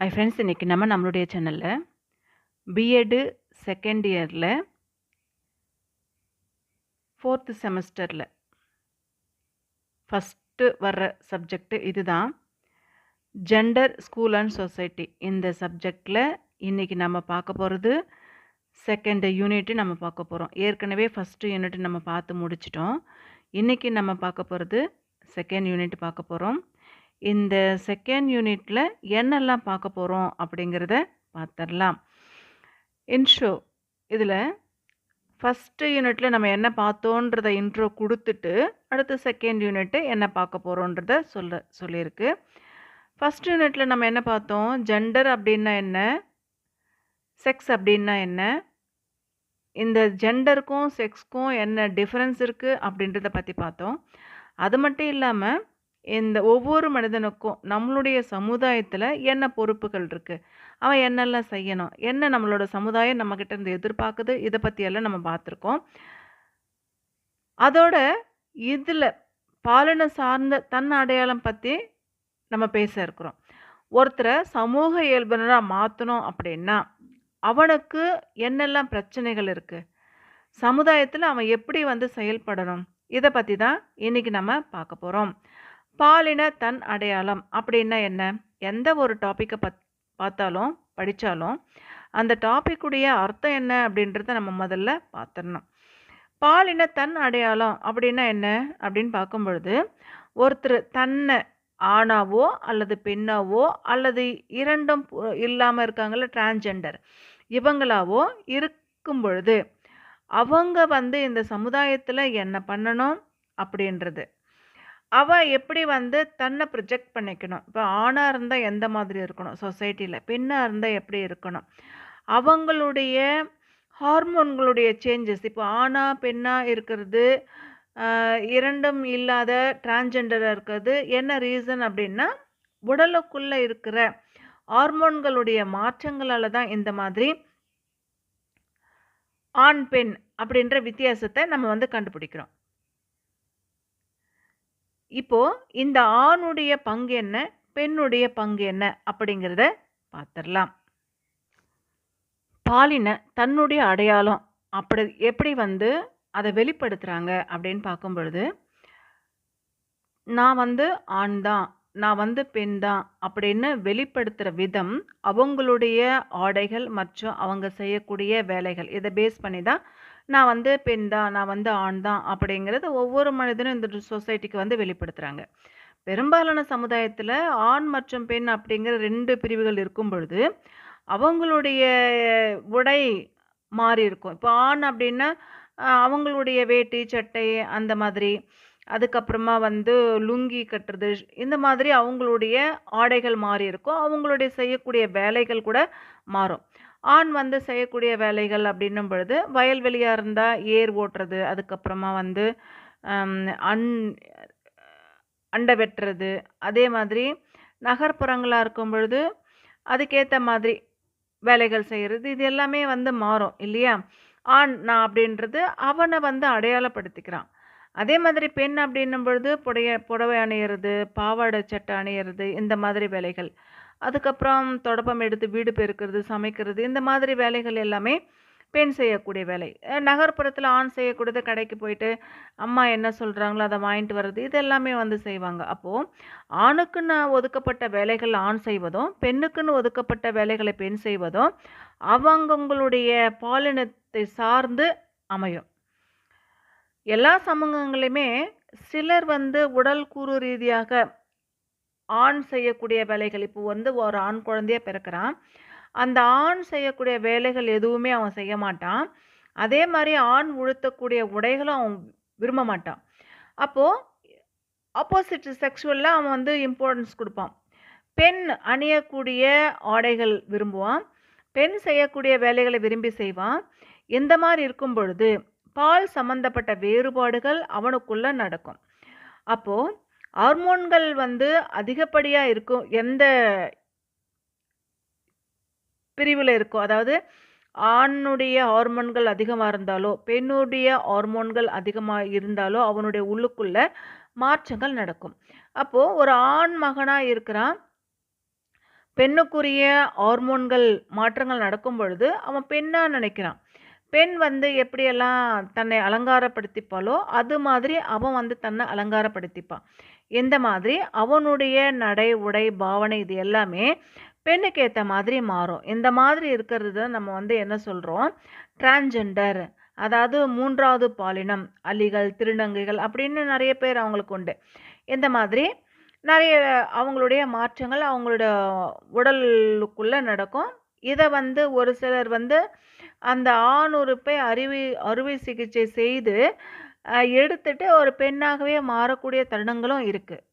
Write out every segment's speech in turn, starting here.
ஐ friends இன்றைக்கி நம்ம நம்மளுடைய சேனலில் பிஎட்டு செகண்ட் இயரில் ஃபோர்த்து செமஸ்டரில் ஃபஸ்ட்டு வர்ற சப்ஜெக்ட்டு இதுதான். ஜெண்டர் ஸ்கூல் அண்ட் சொசைட்டி இந்த சப்ஜெக்டில் இன்றைக்கி நம்ம பார்க்க போகிறது செகண்ட் யூனிட்டு நம்ம பார்க்க போகிறோம் ஏற்கனவே ஃபஸ்ட்டு யூனிட் நம்ம பார்த்து முடிச்சிட்டோம். இன்றைக்கி நம்ம பார்க்க போகிறது செகண்ட் யூனிட் பார்க்க போகிறோம் இந்த செகண்ட் யூனிட்டில் என்னெல்லாம் பார்க்க போகிறோம் அப்படிங்கிறத பார்த்துடலாம் இன்ஷோ இதில் ஃபஸ்ட்டு யூனிட்டில் நம்ம என்ன பார்த்தோன்றத இன்ட்ரோ கொடுத்துட்டு அடுத்து செகண்ட் யூனிட்டு என்ன பார்க்க போகிறோன்றத சொல்ல சொல்லியிருக்கு. ஃபஸ்ட் யூனிட்டில் நம்ம என்ன பார்த்தோம்? ஜெண்டர் அப்படின்னா என்ன? செக்ஸ் அப்படின்னா என்ன? இந்த ஜெண்டருக்கும் செக்ஸ்க்கும் என்ன டிஃப்ரென்ஸ் இருக்குது அப்படின்றத பற்றி பார்த்தோம். அது மட்டும் இல்லாமல் இந்த ஒவ்வொரு மனிதனுக்கும் நம்மளுடைய சமுதாயத்தில் என்ன பொறுப்புகள் இருக்குது அவன் என்னெல்லாம் செய்யணும்? என்ன நம்மளோட சமுதாயம் நம்மக்கிட்ட இருந்து எதிர்பார்க்குது? இதை பற்றியெல்லாம் நம்ம பார்த்துருக்கோம். அதோட இதில் பாலின சார்ந்த தன் அடையாளம் பற்றி நம்ம பேச இருக்கிறோம். ஒருத்தரை சமூக இயல்பினராக மாற்றணும் அப்படின்னா அவனுக்கு என்னெல்லாம் பிரச்சனைகள் இருக்குது சமுதாயத்தில் அவன் எப்படி வந்து செயல்படணும்? இதை பற்றி தான் இன்றைக்கி நம்ம பார்க்க போகிறோம் பாலின தன் அடையாளம் அப்படின்னா என்ன? எந்த ஒரு டாப்பிக்கை பத் பார்த்தாலும் படித்தாலும் அந்த டாப்பிக்குடைய அர்த்தம் என்ன அப்படின்றத நம்ம முதல்ல பார்த்துடணும். பாலின தன் அடையாளம் அப்படின்னா என்ன? அப்படின்னு பார்க்கும் பொழுது ஒருத்தர் தன்னை ஆணாவோ அல்லது பெண்ணாவோ அல்லது இரண்டும் இல்லாமல் இருக்காங்கள்ல டிரான்ஜெண்டர் இவங்களாவோ இருக்கும் பொழுது அவங்க வந்து இந்த சமுதாயத்தில் என்ன பண்ணணும் அப்படின்றது. அவள் எப்படி வந்து தன்னை ப்ரொஜெக்ட் பண்ணிக்கணும்? இப்போ ஆணாக இருந்தால் எந்த மாதிரி இருக்கணும்? சொசைட்டியில் பெண்ணாக இருந்தால் எப்படி இருக்கணும்? அவங்களுடைய ஹார்மோன்களுடைய சேஞ்சஸ் இப்போ ஆணாக பெண்ணாக இருக்கிறது இரண்டும் இல்லாத டிரான்ஜெண்டராக இருக்கிறது என்ன ரீசன் அப்படின்னா உடலுக்குள்ளே இருக்கிற ஹார்மோன்களுடைய மாற்றங்களால் தான் இந்த மாதிரி ஆண் பெண் அப்படின்ற வித்தியாசத்தை நம்ம வந்து கண்டுபிடிக்கிறோம். இப்போ இந்த ஆணுடைய பங்கு என்ன பெண்ணுடைய பங்கு என்ன அப்படிங்கிறத பார்த்துடலாம் பாலின தன்னுடைய அடையாளம் அப்படி எப்படி வந்து அதை வெளிப்படுத்துகிறாங்க அப்படின்னு பார்க்கும் பொழுது நான் வந்து ஆண் தான் நான் வந்து பெண் தான் அப்படின்னு வெளிப்படுத்துகிற விதம் அவங்களுடைய ஆடைகள் மற்றும் அவங்க செய்யக்கூடிய வேலைகள் இதை பேஸ் பண்ணி தான் நான் வந்து பெண் தான் நான் வந்து ஆண் தான் அப்படிங்கிறது ஒவ்வொரு மனிதனும் இந்த சொசைட்டிக்கு வந்து வெளிப்படுத்துகிறாங்க பெரும்பாலான சமுதாயத்தில் ஆண் மற்றும் பெண் அப்படிங்கிற ரெண்டு பிரிவுகள் இருக்கும் பொழுது அவங்களுடைய உடை மாறி இருக்கும். இப்போ ஆண் அப்படின்னா அவங்களுடைய வேட்டி சட்டை அந்த மாதிரி அதுக்கப்புறமா வந்து லுங்கி கட்டுறது இந்த மாதிரி அவங்களுடைய ஆடைகள் மாறி இருக்கும். அவங்களுடைய செய்யக்கூடிய வேலைகள் கூட மாறும். ஆண் வந்து செய்யக்கூடிய வேலைகள் அப்படின்னும் பொழுது வயல்வெளியாக இருந்தால் ஏர் ஓட்டுறது அதுக்கப்புறமா வந்து அன் அண்டை வெட்டுறது அதே மாதிரி நகர்ப்புறங்களாக இருக்கும் பொழுது அதுக்கேற்ற மாதிரி வேலைகள் செய்கிறது இது எல்லாமே வந்து மாறும் இல்லையா? ஆண் நான் அப்படின்றது அவனை வந்து அடையாளப்படுத்திக்கிறான். அதே மாதிரி பெண் அப்படின்னும் பொழுது புடைய புடவை அணியிறது பாவாடை சட்டை அணியிறது இந்த மாதிரி வேலைகள். அதுக்கப்புறம் தொடப்பம் எடுத்து வீடு பெருக்கிறது சமைக்கிறது இந்த மாதிரி வேலைகள் எல்லாமே பெண் செய்யக்கூடிய வேலை. நகர்ப்புறத்தில் ஆண் செய்யக்கூடியது கடைக்கு போயிட்டு அம்மா என்ன சொல்கிறாங்களோ அதை வாங்கிட்டு வர்றது இது எல்லாமே வந்து செய்வாங்க. அப்போது ஆணுக்குன்னு ஒதுக்கப்பட்ட வேலைகள் ஆண் செய்வதும் பெண்ணுக்குன்னு ஒதுக்கப்பட்ட வேலைகளை பெண் செய்வதும் அவங்கவுங்களுடைய பாலினத்தை சார்ந்து அமையும். எல்லா சமூகங்களையுமே சிலர் வந்து உடல் கூறு ரீதியாக ஆண் செய்யக்கூடிய வேலைகள். இப்போ வந்து ஒரு ஆண் குழந்தைய பிறக்கிறான். அந்த ஆண் செய்யக்கூடிய வேலைகள் எதுவுமே அவன் செய்ய மாட்டான். அதே மாதிரி ஆண் உழுத்தக்கூடிய உடைகளும் அவன் விரும்ப மாட்டான். அப்போது ஆப்போசிட் செக்ஷுவலில் அவன் வந்து இம்பார்ட்டன்ஸ் கொடுப்பான். பெண் அணியக்கூடிய ஆடைகள் விரும்புவான். பெண் செய்யக்கூடிய வேலைகளை விரும்பி செய்வான். இந்த மாதிரி இருக்கும் பொழுது பால் சம்பந்தப்பட்ட வேறுபாடுகள் அவனுக்குள்ளே நடக்கும். அப்போது ஹார்மோன்கள் வந்து அதிகப்படியாக இருக்கும் எந்த பிரிவில் இருக்கோ அதாவது ஆணுடைய ஹார்மோன்கள் அதிகமாக இருந்தாலோ பெண்ணுடைய ஹார்மோன்கள் அதிகமாக இருந்தாலோ அவனுடைய உள்ளுக்குள்ள மாற்றங்கள் நடக்கும் அப்போது ஒரு ஆண் மகனாக இருக்கிறான் பெண்ணுக்குரிய ஹார்மோன்கள் மாற்றங்கள் நடக்கும் பொழுது அவன் பெண்ணாக நினைக்கிறான். பெண் வந்து எப்படியெல்லாம் தன்னை அலங்காரப்படுத்திப்பாளோ, அது மாதிரி அவன் வந்து தன்னை அலங்காரப்படுத்திப்பான். எந்த மாதிரி அவனுடைய நடை, உடை, பாவனை இது எல்லாமே பெண்ணுக்கு ஏற்ற மாதிரி மாறும். இந்த மாதிரி இருக்கிறது தான் நம்ம வந்து என்ன சொல்கிறோம் டிரான்ஜெண்டர் அதாவது மூன்றாவது பாலினம். அலிகள், திருநங்கைகள் அப்படின்னு நிறைய பேர் அவங்களுக்கு உண்டு. இந்த மாதிரி நிறைய அவங்களுடைய மாற்றங்கள் அவங்களோட உடலுக்குள்ளே நடக்கும். இதை வந்து ஒரு சிலர் வந்து அந்த ஆணுறுப்பை அறுவை அறுவை சிகிச்சை செய்து எடுத்துட்டு ஒரு பெண்ணாகவே மாறக்கூடிய தருணங்களும் இருக்குது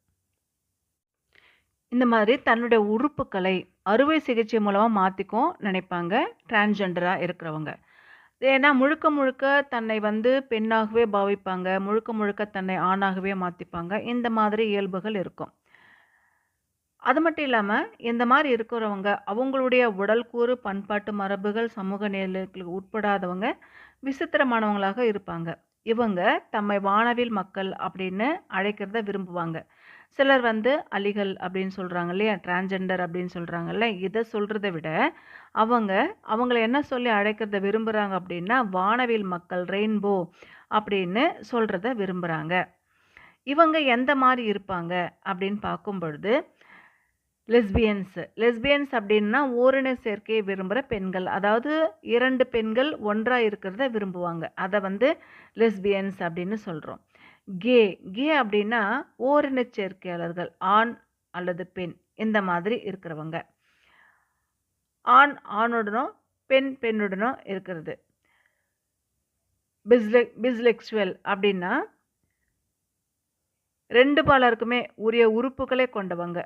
இந்த மாதிரி தன்னுடைய உறுப்புக்களை அறுவை சிகிச்சை மூலமாக மாற்றிக்கும் நினைப்பாங்க, டிரான்ஸ்ஜெண்டராக இருக்கிறவங்க. ஏன்னா முழுக்க முழுக்க தன்னை வந்து பெண்ணாகவே பாவிப்பாங்க. முழுக்க முழுக்க தன்னை ஆணாகவே மாற்றிப்பாங்க இந்த மாதிரி இயல்புகள் இருக்கும். அது மட்டும் இல்லாமல் இந்த மாதிரி இருக்கிறவங்க, அவங்களுடைய உடல் கூறு, பண்பாட்டு மரபுகள், சமூக நிலைகளுக்கு உட்படாதவங்க, விசித்திரமானவங்களாக இருப்பாங்க. இவங்க தம்மை வானவில் மக்கள் அப்படின்னு அழைக்கிறத விரும்புவாங்க. சிலர் வந்து அலிகள் அப்படின்னு சொல்கிறாங்க இல்லையா? டிரான்ஜெண்டர் அப்படின்னு சொல்கிறாங்கல்ல இதை சொல்கிறத விட, அவங்க அவங்கள என்ன சொல்லி அழைக்கிறத விரும்புகிறாங்க அப்படின்னா, வானவில் மக்கள், ரெயின்போ அப்படின்னு சொல்கிறத விரும்புறாங்க. இவங்க எந்த மாதிரி இருப்பாங்க அப்படின்னு பார்க்கும் பொழுது, லெஸ்பியன்ஸ். லெஸ்பியன்ஸ் அப்படின்னா ஓரின சேர்க்கையை விரும்புகிற பெண்கள். அதாவது இரண்டு பெண்கள் ஒன்றாக இருக்கிறத விரும்புவாங்க. அதை வந்து லெஸ்பியன்ஸ் அப்படின்னு சொல்கிறோம் கே கே அப்படின்னா ஓரின சேர்க்கையாளர்கள். ஆண் அல்லது பெண் இந்த மாதிரி இருக்கிறவங்க. ஆண் ஆணுடனும், பெண் பெண்ணுடனும் இருக்கிறது. பிஸ்லெ பிஸ்லெக்சுவல் அப்படின்னா ரெண்டு பாலருக்குமே உரிய உறுப்புகளை கொண்டவங்க.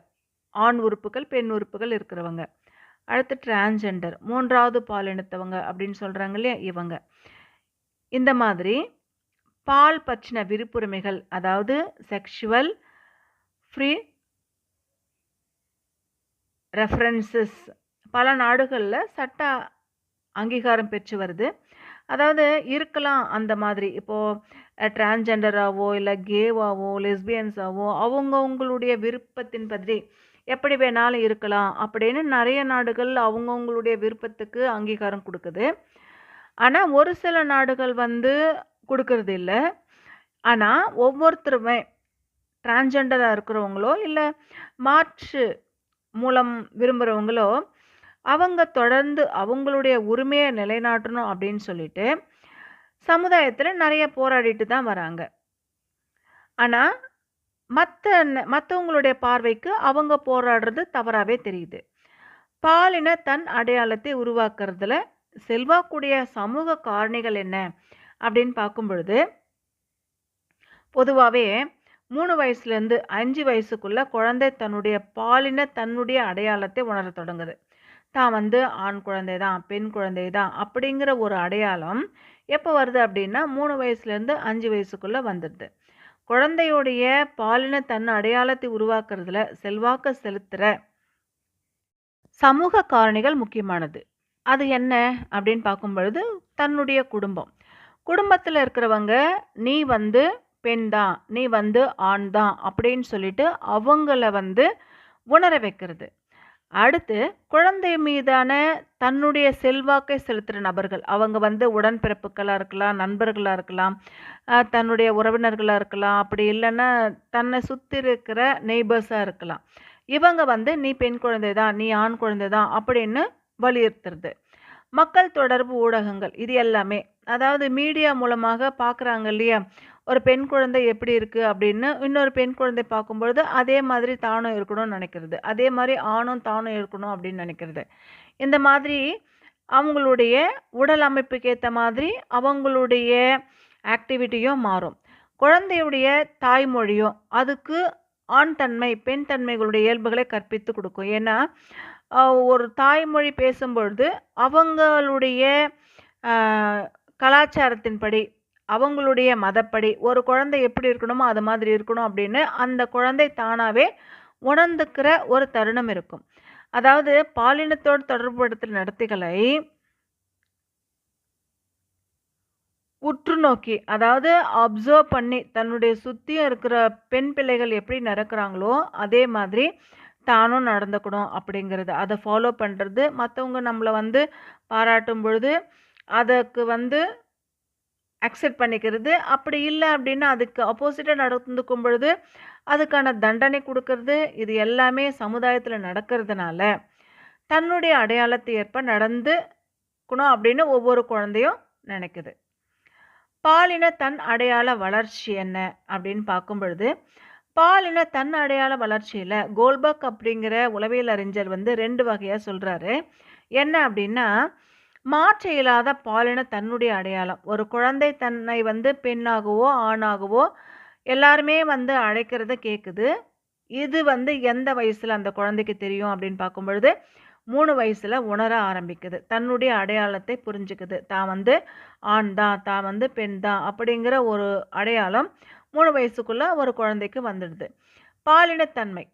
ஆண் உறுப்புகள், பெண் உறுப்புகள் இருக்கிறவங்க. அடுத்து டிரான்ஸ்ஜெண்டர் மூன்றாவது பாலினத்தவங்க அப்படின்னு சொல்கிறாங்க இல்லையா? இவங்க. இந்த மாதிரி பால் பற்றின விருப்புரிமைகள் அதாவது செக்ஷுவல் ஃப்ரீ ரெஃபரன்சஸ் பல நாடுகளில் சட்ட அங்கீகாரம் பெற்று வருது. அதாவது இருக்கலாம் அந்த மாதிரி. இப்போது அ இல்லை கேவாவோ, லெஸ்பியன்ஸாவோ விருப்பத்தின் பதிலி எப்படி வேணாலும் இருக்கலாம் அப்படின்னு நிறைய நாடுகள் அவங்கவுங்களுடைய விருப்பத்துக்கு அங்கீகாரம் கொடுக்குது ஆனால் ஒரு சில நாடுகள் வந்து கொடுக்கறது இல்லை ஆனால் ஒவ்வொருத்தருமே டிரான்ஜெண்டராக இருக்கிறவங்களோ, இல்லை மாற்று மூலம் விரும்புகிறவங்களோ அவங்க தொடர்ந்து அவங்களுடைய உரிமையை நிலைநாட்டணும் அப்படின்னு சொல்லிட்டு, சமுதாயத்தில் நிறைய போராடிட்டு தான் வராங்க. ஆனால் மற்ற ந பார்வைக்கு அவங்க போராடுறது தவறாகவே தெரியுது. பாலின தன் அடையாளத்தை உருவாக்குறதுல செல்வாக்குடைய சமூக காரணிகள் என்ன அப்படின்னு பார்க்கும் பொழுது, பொதுவாகவே மூணு வயசுலேருந்து அஞ்சு வயசுக்குள்ள குழந்தை தன்னுடைய பாலின தன்னுடைய அடையாளத்தை உணரத் தொடங்குது. தான் வந்து ஆண் குழந்தை தான், பெண் குழந்தை தான் அப்படிங்கிற ஒரு அடையாளம் எப்போ வருது அப்படின்னா, மூணு வயசுலேருந்து அஞ்சு வயசுக்குள்ளே வந்துடுது. குழந்தையுடைய பாலின தன் அடையாளத்தை உருவாக்குறதுல செல்வாக்க செலுத்துற சமூக காரணிகள் முக்கியமானது. அது என்ன அப்படின்னு பார்க்கும் பொழுது, தன்னுடைய குடும்பம். குடும்பத்தில் இருக்கிறவங்க, "நீ வந்து பெண் தான், நீ வந்து ஆண் தான்" அப்படின்னு சொல்லிட்டு அவங்கள வந்து உணர வைக்கிறது. அடுத்து குழந்தை மீதான தன்னுடைய செல்வாக்கை செலுத்துகிற நபர்கள். அவங்க வந்து உடன்பிறப்புகளாக இருக்கலாம், நண்பர்களாக இருக்கலாம், தன்னுடைய உறவினர்களாக இருக்கலாம், அப்படி இல்லைன்னா தன்னை சுற்றி இருக்கிற நெய்பர்ஸாக இருக்கலாம். இவங்க வந்து "நீ பெண் குழந்தை தான், நீ ஆண் குழந்தை தான்" அப்படின்னு வலியுறுத்துறது. மக்கள் தொடர்பு ஊடகங்கள் இது எல்லாமே. அதாவது மீடியா மூலமாக பார்க்குறாங்க இல்லையா? ஒரு பெண் குழந்தை எப்படி இருக்குது அப்படின்னு, இன்னொரு பெண் குழந்தை பார்க்கும்பொழுது, அதே மாதிரி தானும் இருக்கணும்னு நினைக்கிறது. அதே மாதிரி ஆணும் தானும் இருக்கணும் அப்படின்னு நினைக்கிறது. இந்த மாதிரி அவங்களுடைய உடல் அமைப்புக்கு ஏற்ற மாதிரி அவங்களுடைய ஆக்டிவிட்டியும் மாறும். குழந்தையுடைய தாய்மொழியும் அதுக்கு ஆண் தன்மை, பெண் தன்மைகளுடைய இயல்புகளை கற்பித்து கொடுக்கும் ஏன்னா, ஒரு தாய்மொழி பேசும்பொழுது அவங்களுடைய கலாச்சாரத்தின்படி, அவங்களுடைய மதப்படி ஒரு குழந்தை எப்படி இருக்கணுமோ அது மாதிரி இருக்கணும் அப்படின்னு அந்த குழந்தை தானாகவே உணர்ந்துக்கிற ஒரு தருணம் இருக்கும். அதாவது பாலினத்தோடு தொடர்புபடுத்துற நடத்தைகளை உற்று நோக்கி, அதாவது அப்சர்வ் பண்ணி தன்னுடைய சுற்றியும் இருக்கிற பெண் பிள்ளைகள் எப்படி நடக்கிறாங்களோ, அதே மாதிரி தானும் நடந்துக்கணும் அப்படிங்கிறது. அதை ஃபாலோ பண்ணுறது மற்றவங்க நம்மளை வந்து பாராட்டும் பொழுது, அதற்கு வந்து அக்செப்ட் பண்ணிக்கிறது. அப்படி இல்லை அப்படின்னா, அதுக்கு ஆப்போசிட்டாக நடந்துக்கும் பொழுது, அதுக்கான தண்டனை கொடுக்கறது. இது எல்லாமே சமுதாயத்தில் நடக்கிறதுனால, தன்னுடைய அடையாளத்தை ஏற்ப நடந்துக்கணும் அப்படின்னு ஒவ்வொரு குழந்தையும் நினைக்குது. பாலின தன் அடையாள வளர்ச்சி என்ன அப்படின்னு பார்க்கும் பொழுது, பாலின தன் அடையாள வளர்ச்சியில் கோல்பக் அப்படிங்கிற உளவியல் அறிஞர் வந்து ரெண்டு வகையாக சொல்கிறாரு என்ன அப்படின்னா, மாற்ற இயலாத பாலின தன்னுடைய அடையாளம். ஒரு குழந்தை தன்னை வந்து பெண்ணாகவோ, ஆணாகவோ எல்லாருமே வந்து அழைக்கிறத கேட்குது. இது வந்து எந்த வயசில் அந்த குழந்தைக்கு தெரியும் அப்படின்னு பார்க்கும் பொழுது, மூணு வயசில் உணர ஆரம்பிக்குது. தன்னுடைய அடையாளத்தை புரிஞ்சுக்குது. தான் வந்து ஆண் தான், தான் வந்து பெண் தான் அப்படிங்கிற ஒரு அடையாளம் மூணு வயசுக்குள்ளே ஒரு குழந்தைக்கு வந்துடுது. பாலினத்தன்மை.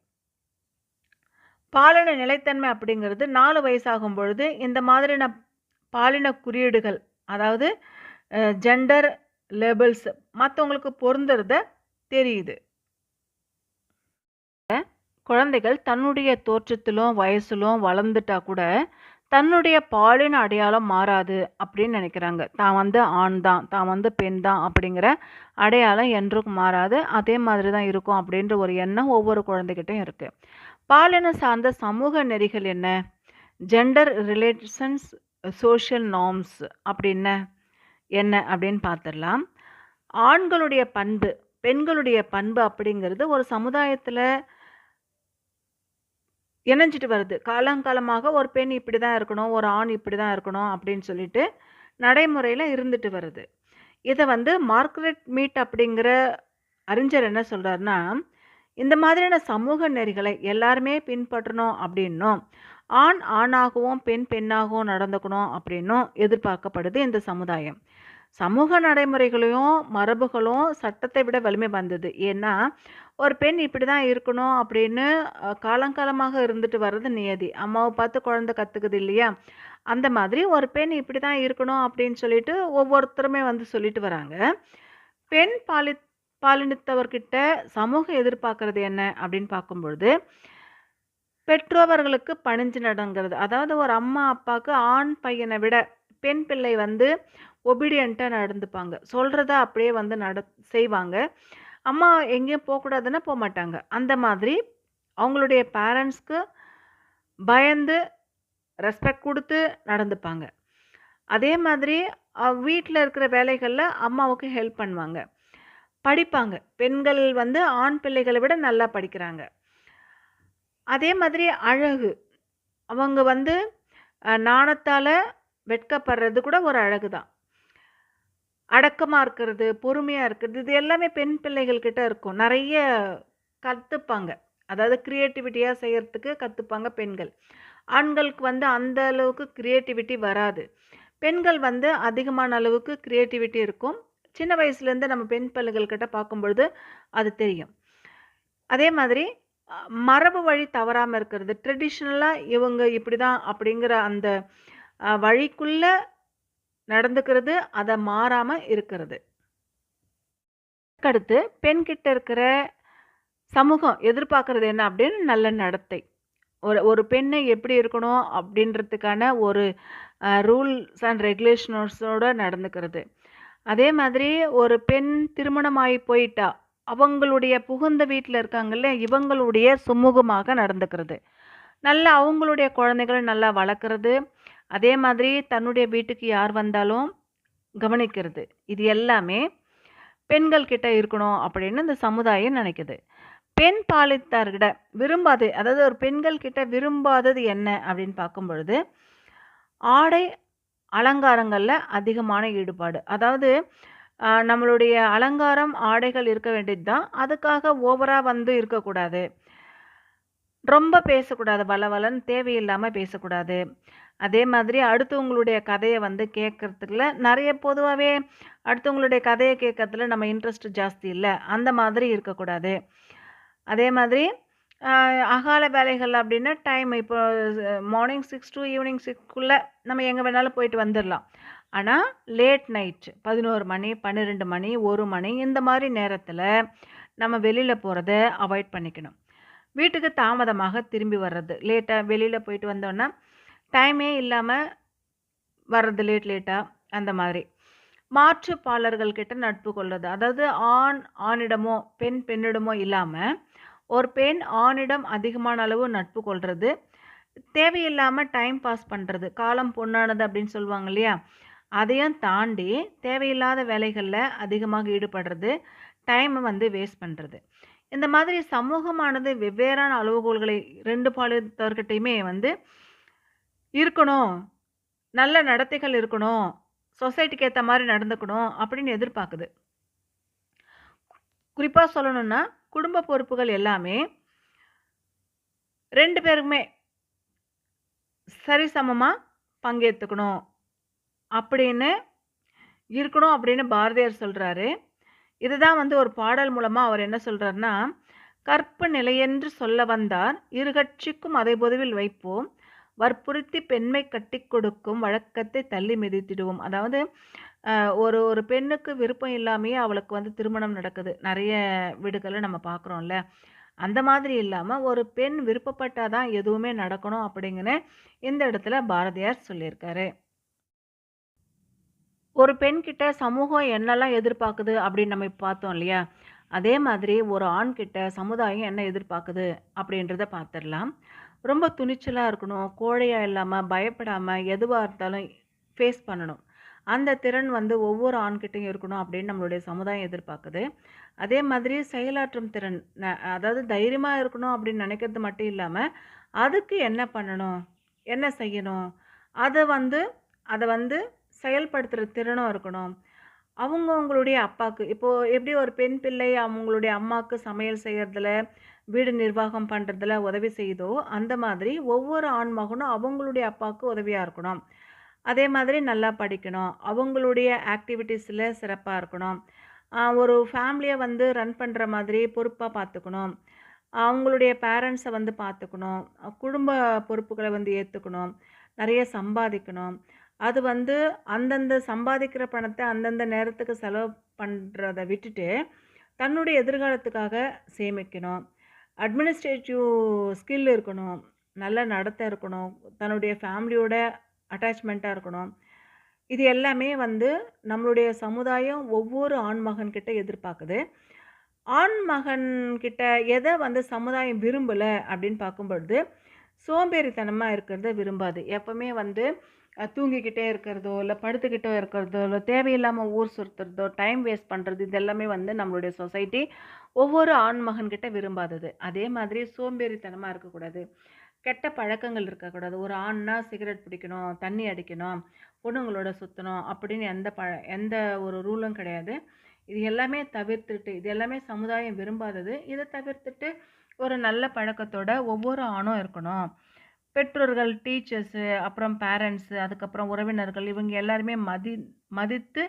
பாலின நிலைத்தன்மை அப்படிங்கிறது நாலு வயசாகும் பொழுது, இந்த மாதிரி நான் பாலின குறியீடுகள், அதாவது ஜெண்டர் லேபிள்ஸ் மற்றவங்களுக்கு பொருந்துறத தெரியுது. குழந்தைகள் தன்னுடைய தோற்றத்திலும், வயசிலும் வளர்ந்துட்டா கூட, தன்னுடைய பாலின அடையாளம் மாறாது அப்படின்னு நினைக்கிறாங்க தான் வந்து ஆண் தான், தான் வந்து பெண் தான் அப்படிங்கிற அடையாளம் என்றும் மாறாது. அதே மாதிரி தான் இருக்கும் அப்படின்ற ஒரு எண்ணம் ஒவ்வொரு குழந்தைகிட்டையும் இருக்குது பாலினம் சார்ந்த சமூக நெறிகள் என்ன? ஜெண்டர் ரிலேஷன்ஸ் சோஷியல் நார்ம்ஸ் அப்படின்ன என்ன அப்படின்னு பார்த்துடலாம். ஆண்களுடைய பண்பு, பெண்களுடைய பண்பு அப்படிங்கிறது ஒரு சமுதாயத்தில் இணைஞ்சிட்டு வருது. காலங்காலமாக ஒரு பெண் இப்படி தான் இருக்கணும், ஒரு ஆண் இப்படி தான் இருக்கணும் அப்படின்னு சொல்லிட்டு நடைமுறையில் இருந்துட்டு வருது. இதை வந்து மார்க்ரெட் மீட் அப்படிங்கிற அறிஞர் என்ன சொல்கிறாருன்னா இந்த மாதிரியான சமூக நெறிகளை எல்லாருமே பின்பற்றணும் அப்படின்னும், ஆண் ஆணாகவும், பெண் பெண்ணாகவும் நடந்துக்கணும் அப்படின்னும் எதிர்பார்க்கப்படுது இந்த சமுதாயம். சமூக நடைமுறைகளையும், மரபுகளும் சட்டத்தை விட வலிமை வந்தது ஏன்னா, ஒரு பெண் இப்படி தான் இருக்கணும் அப்படின்னு காலங்காலமாக இருந்துட்டு வர்றது நியதி. அம்மாவை பார்த்து குழந்தை கற்றுக்குது இல்லையா? அந்த மாதிரி ஒரு பெண் இப்படி தான் இருக்கணும் அப்படின்னு சொல்லிட்டு ஒவ்வொருத்தருமே வந்து சொல்லிட்டு வராங்க. பெண் பாலி பாலினித்தவர்கிட்ட சமூகம் எதிர்பார்க்கறது என்ன அப்படின்னு பார்க்கும்பொழுது, பெற்றோர்களுக்கு பணிஞ்சு நடங்கிறது. அதாவது ஒரு அம்மா, அப்பாவுக்கு ஆண் பையனை விட பெண் பிள்ளை வந்து ஒபீடியண்ட்டாக நடந்துப்பாங்க. சொல்கிறத அப்படியே வந்து நட செய்வாங்க. அம்மா எங்கேயும் போகக்கூடாதுன்னு போக மாட்டாங்க அந்த மாதிரி அவங்களுடைய பேரண்ட்ஸ்க்கு பயந்து, ரெஸ்பெக்ட் கொடுத்து நடந்துப்பாங்க. அதே மாதிரி வீட்டில் இருக்கிற வேலைகளில் அம்மாவுக்கு ஹெல்ப் பண்ணுவாங்க. படிப்பாங்க. பெண்கள் வந்து ஆண் பிள்ளைகளை விட நல்லா படிக்கிறாங்க. அதே மாதிரி அழகு. அவங்க வந்து நாணத்தால் வெட்கப்படுறது கூட ஒரு அழகு தான். அடக்கமாக இருக்கிறது, பொறுமையாக இருக்கிறது, இது எல்லாமே பெண் பிள்ளைகள் கிட்ட இருக்கும். நிறைய கற்றுப்பாங்க அதாவது க்ரியேட்டிவிட்டியாக செய்கிறதுக்கு கற்றுப்பாங்க பெண்கள். ஆண்களுக்கு வந்து அந்த அளவுக்கு க்ரியேட்டிவிட்டி வராது. பெண்கள் வந்து அதிகமான அளவுக்கு க்ரியேட்டிவிட்டி இருக்கும். சின்ன வயசுலேருந்து நம்ம பெண் பிள்ளைகள்கிட்ட பார்க்கும்பொழுது அது தெரியும். அதே மாதிரி மரபு வழி தவறாமல் இருக்கிறது. ட்ரெடிஷ்னலாக இவங்க இப்படி தான் அப்படிங்கிற அந்த வழிக்குள்ளே நடந்துக்கிறது, அதை மாறாமல் இருக்கிறது. அடுத்து பெண்கிட்ட இருக்கிற சமூகம் எதிர்பார்க்கறது என்ன அப்படின்னு நல்ல நடத்தை. ஒரு ஒரு பெண்ணை எப்படி இருக்கணும் அப்படின்றதுக்கான ஒரு ரூல்ஸ் அண்ட் ரெகுலேஷன்ஸோட நடந்துக்கிறது. அதே மாதிரி ஒரு பெண் திருமணமாகி போயிட்டா, அவங்களுடைய புகுந்த வீட்டில் இருக்காங்கல்ல, இவங்களுடைய சுமூகமாக நடந்துக்கிறது. நல்லா அவங்களுடைய குழந்தைகள் நல்லா வளர்க்குறது அதே மாதிரி தன்னுடைய வீட்டுக்கு யார் வந்தாலும் கவனிக்கிறது. இது எல்லாமே பெண்கள் கிட்ட இருக்கணும் அப்படின்னு இந்த சமுதாயம் நினைக்குது. பெண் பாலித்தார்கிட்ட விரும்பாது அதாவது ஒரு பெண்கள் கிட்ட விரும்பாதது என்ன அப்படின்னு பார்க்கும் பொழுது, ஆடை அலங்காரங்களில் அதிகமான ஈடுபாடு. அதாவது நம்மளுடைய அலங்காரம், ஆடைகள் இருக்க வேண்டியது தான். அதுக்காக ஓவராக வந்து இருக்கக்கூடாது. ரொம்ப பேசக்கூடாது. வளவளன்னு தேவையில்லாமல் பேசக்கூடாது. அதே மாதிரி அடுத்தவங்களுடைய கதையை வந்து கேட்குறதுக்குல நிறைய பொதுவாகவே அடுத்தவங்களுடைய கதையை கேட்கறதுல நம்ம இன்ட்ரெஸ்ட் ஜாஸ்தி இல்லை அந்த மாதிரி இருக்கக்கூடாது. அதே மாதிரி அகால வேலைகள் அப்படின்னா டைம் இப்போ மார்னிங் சிக்ஸ் டூ ஈவினிங் சிக்ஸ்க்குள்ளே நம்ம எங்கே வேணாலும் போயிட்டு வந்துடலாம் ஆனால் லேட் நைட் 11 மணி, 12 மணி, ஒரு மணி இந்த மாதிரி நேரத்தில் நம்ம வெளியில் போகிறத அவாய்ட் பண்ணிக்கணும். வீட்டுக்கு தாமதமாக திரும்பி வர்றது. லேட்டாக வெளியில் போயிட்டு வந்தோன்னா, டைமே இல்லாமல் வர்றது லேட் லேட்டாக அந்த மாதிரி. மாற்றுப்பாளர்கள் கிட்ட நட்பு கொள்வது அதாவது ஆண் ஆணிடமோ, பெண் பெண்ணிடமோ இல்லாமல் ஒரு பெண் ஆணிடம் அதிகமான அளவு நட்பு கொள்வது தேவையில்லாமல் டைம் பாஸ் பண்ணுறது காலம் பொண்ணானது அப்படின்னு சொல்லுவாங்க இல்லையா? அதையும் தாண்டி தேவையில்லாத வேலைகளில் அதிகமாக ஈடுபடுறது. டைமை வந்து வேஸ்ட் பண்ணுறது இந்த மாதிரி சமூகமானது வெவ்வேறான அளவுகோல்களை 2 பாலினத்தவர்கிட்டயுமே வந்து இருக்கணும். நல்ல நடத்தைகள் இருக்கணும். சொசைட்டிக்கு ஏற்ற மாதிரி நடந்துக்கணும் அப்படின்னு எதிர்பார்க்குது. குறிப்பாக சொல்லணும்னா, குடும்ப பொறுப்புகள் எல்லாமே ரெண்டு பேருக்குமே சரிசமமாக பங்கேற்றுக்கணும் அப்படின்னு இருக்கணும் அப்படின்னு பாரதியார் சொல்கிறாரு இதுதான் வந்து ஒரு பாடல் மூலமாக அவர் என்ன சொல்கிறாருன்னா "கற்பு நிலையென்று சொல்ல வந்தார், இருகட்சிக்கும் அதை பொதுவில் வைப்போம். வற்புறுத்தி பெண்மை கட்டிக் கொடுக்கும் வழக்கத்தை தள்ளி மிதித்திடுவோம்." அதாவது ஒரு ஒரு பெண்ணுக்கு விருப்பம் இல்லாமையே அவளுக்கு வந்து திருமணம் நடக்குது. நிறைய வீடுகளை நம்ம பார்க்குறோம்ல. அந்த மாதிரி இல்லாமல் ஒரு பெண் விருப்பப்பட்டாதான் எதுவுமே நடக்கணும் அப்படிங்கன்னு இந்த இடத்துல பாரதியார் சொல்லியிருக்காரு. ஒரு பெண்கிட்ட சமூகம் என்னலாம் எதிர்பார்க்குது அப்படின்னு நம்ம பார்த்தோம் இல்லையா? அதே மாதிரி ஒரு ஆண்கிட்ட சமுதாயம் என்ன எதிர்பார்க்குது அப்படின்றத பார்த்துடலாம் ரொம்ப துணிச்சலாக இருக்கணும். கோழையாக இல்லாமல் பயப்படாமல் எதுவாக இருந்தாலும் ஃபேஸ் பண்ணணும். அந்த திறன் வந்து ஒவ்வொரு ஆண்கிட்டையும் இருக்கணும் அப்படின்னு நம்மளுடைய சமுதாயம் எதிர்பார்க்குது. அதே மாதிரி செயலாற்றும் திறன். அதாவது தைரியமாக இருக்கணும் அப்படின்னு நினைக்கிறது மட்டும் இல்லாமல் அதுக்கு என்ன பண்ணணும்? என்ன செய்யணும்? அதை வந்து அதை வந்து செயல்படுத்துகிற திறனும் இருக்கணும். அவங்கவுங்களுடைய அப்பாக்கு இப்போது எப்படி ஒரு பெண் பிள்ளை அவங்களுடைய அம்மாவுக்கு சமையல் செய்கிறதுல வீடு நிர்வாகம் பண்ணுறதுல உதவி செய்தோ அந்த மாதிரி ஒவ்வொரு ஆண் மகனும் அவங்களுடைய அப்பாவுக்கு உதவியாக இருக்கணும். அதே மாதிரி நல்லா படிக்கணும். அவங்களுடைய ஆக்டிவிட்டீஸில் சிறப்பாக இருக்கணும். ஒரு ஃபேமிலியை வந்து ரன் பண்ணுற மாதிரி பொறுப்பாக பார்த்துக்கணும். அவங்களுடைய பேரண்ட்ஸை வந்து பார்த்துக்கணும். குடும்ப பொறுப்புகளை வந்து ஏற்றுக்கணும் நிறைய சம்பாதிக்கணும். அது வந்து அந்தந்த சம்பாதிக்கிற பணத்தை அந்தந்த நேரத்துக்கு செலவு பண்ணுறதை விட்டுட்டு, தன்னுடைய எதிர்காலத்துக்காக சேமிக்கணும். அட்மினிஸ்ட்ரேட்டிவ் ஸ்கில் இருக்கணும். நல்ல நடத்தை இருக்கணும். தன்னுடைய ஃபேமிலியோட அட்டாச்மெண்ட்டாக இருக்கணும். இது எல்லாமே வந்து நம்மளுடைய சமுதாயம் ஒவ்வொரு ஆண் மகன்கிட்ட எதிர்பார்க்குது. ஆண் எதை வந்து சமுதாயம் விரும்பல அப்படின்னு பார்க்கும்பொழுது, சோம்பேறித்தனமாக இருக்கிறத விரும்பாது. எப்பவுமே வந்து தூங்கிக்கிட்டே இருக்கிறதோ, இல்லை படுத்துக்கிட்டோ இருக்கிறதோ, இல்லை தேவையில்லாமல் ஊர் சுற்றுறதோ டைம் வேஸ்ட் பண்ணுறது இது எல்லாமே வந்து நம்மளுடைய சொசைட்டி ஒவ்வொரு ஆண் மகன்கிட்ட விரும்பாதது. அதே மாதிரி சோம்பேறித்தனமாக இருக்கக்கூடாது. கெட்ட பழக்கங்கள் இருக்கக்கூடாது. ஒரு ஆண்னா சிகரெட் பிடிக்கணும், தண்ணி அடிக்கணும், பொண்ணுங்களோட சுற்றணும் அப்படின்னு எந்த பழ எந்த ஒரு ரூலும் கிடையாது. இது எல்லாமே தவிர்த்துட்டு இது எல்லாமே சமுதாயம் விரும்பாதது. இதை தவிர்த்துட்டு ஒரு நல்ல பழக்கத்தோட ஒவ்வொரு ஆணும் இருக்கணும். பெற்றோர்கள், டீச்சர்ஸு, அப்புறம் பேரண்ட்ஸு, அதுக்கப்புறம் உறவினர்கள் இவங்க எல்லாருமே மதி மதித்து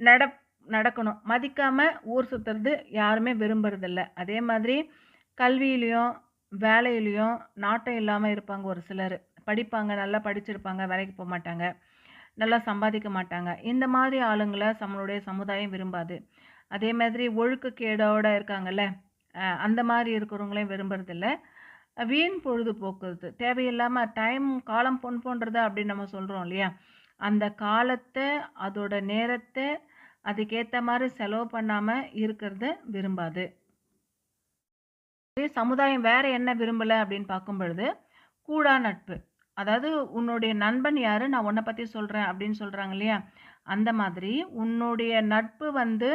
நட நடக்கணும். மதிக்காமல் ஊர் சுற்றுறது யாருமே விரும்புறதில்ல. அதே மாதிரி கல்வியிலையும் வேலையிலையும் நாட்டம் இல்லாமல் இருப்பாங்க ஒரு சிலர் படிப்பாங்க, நல்லா படிச்சிருப்பாங்க, வேலைக்கு போக மாட்டாங்க நல்லா சம்பாதிக்க மாட்டாங்க. இந்த மாதிரி ஆளுங்களை நம்மளுடைய சமுதாயம் விரும்பாது. அதே மாதிரி ஒழுக்கக்கேடோடு இருக்காங்கல்ல, அந்த மாதிரி இருக்கிறவங்களையும் விரும்புறதில்ல. வீண் பொழுதுபோக்குறது தேவையில்லாமல் டைம் காலம் பொன் போன்றது அப்படின்னு நம்ம சொல்கிறோம் இல்லையா? அந்த காலத்தை அதோட நேரத்தை அதுக்கேற்ற மாதிரி செலவு பண்ணாமல் இருக்கிறத விரும்பாது. சமுதாயம் வேறு என்ன விரும்பலை அப்படின்னு பார்க்கும் பொழுது கூடா நட்பு. அதாவது உன்னுடைய நண்பன் யாரு? நான் உன்னை பற்றி சொல்கிறேன் அப்படின்னு சொல்கிறாங்க இல்லையா? அந்த மாதிரி உன்னுடைய நட்பு வந்து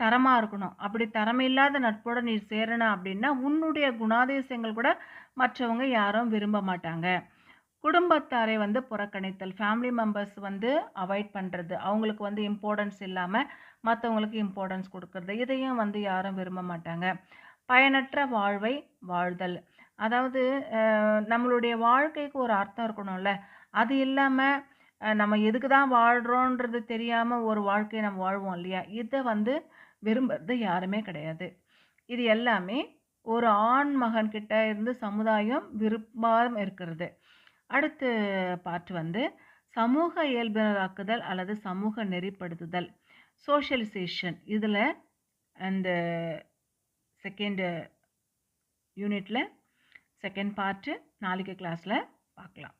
தரமாக இருக்கணும். அப்படி தரமில்லாத நட்போட நீ சேரணும் அப்படின்னா, உன்னுடைய குணாதிசயங்கள் கூட மற்றவங்க யாரும் விரும்ப மாட்டாங்க. குடும்பத்தாரை வந்து புறக்கணித்தல். ஃபேமிலி மெம்பர்ஸ் வந்து அவாய்ட் பண்ணுறது அவங்களுக்கு வந்து இம்பார்ட்டன்ஸ் இல்லாமல் மற்றவங்களுக்கு இம்பார்ட்டன்ஸ் கொடுக்கறது இதையும் வந்து யாரும் விரும்ப மாட்டாங்க. பயனற்ற வாழ்வை வாழ்தல். அதாவது நம்மளுடைய வாழ்க்கைக்கு ஒரு அர்த்தம் இருக்கணும்ல. அது இல்லாமல் நம்ம எதுக்கு தான் வாழ்கிறோன்றது தெரியாமல் ஒரு வாழ்க்கையை நம்ம வாழ்வோம் இல்லையா? இதை வந்து விரும்புறது யாருமே கிடையாது. இது எல்லாமே ஒரு ஆண் மகன் கிட்ட இருந்து சமுதாயம் விரும்பாம இருக்கிறது. அடுத்து பாட்டு வந்து சமூக இயல்பினராக்குதல் அல்லது சமூக நெறிப்படுத்துதல். சோஷியலைசேஷன். இதில் அந்த செகண்ட் யூனிட்டில் செகண்ட் பார்ட்டு நாளைக்கு கிளாஸில் பார்க்கலாம்